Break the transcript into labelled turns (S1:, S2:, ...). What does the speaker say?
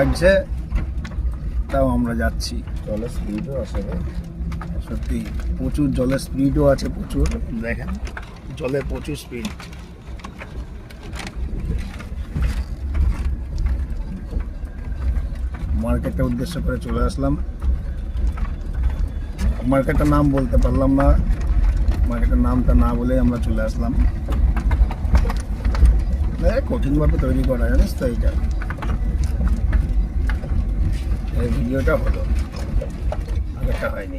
S1: লাগছে তাও আমরা যাচ্ছি।
S2: জলের স্পিডও আছে
S1: সত্যি প্রচুর জলের স্পিডও আছে প্রচুর। দেখেন জলে প্রচুর স্পিড মার্কেটটা উদ্দেশ্য করে চলে আসলাম। মার্কেটের নাম বলতে পারলাম না। মার্কেটের নামটা না বলে আমরা চলে আসলাম। কঠিনভাবে তৈরি করা জানিস তো এইটা? এই ভিডিওটা হলো। আগেরটা হয়নি।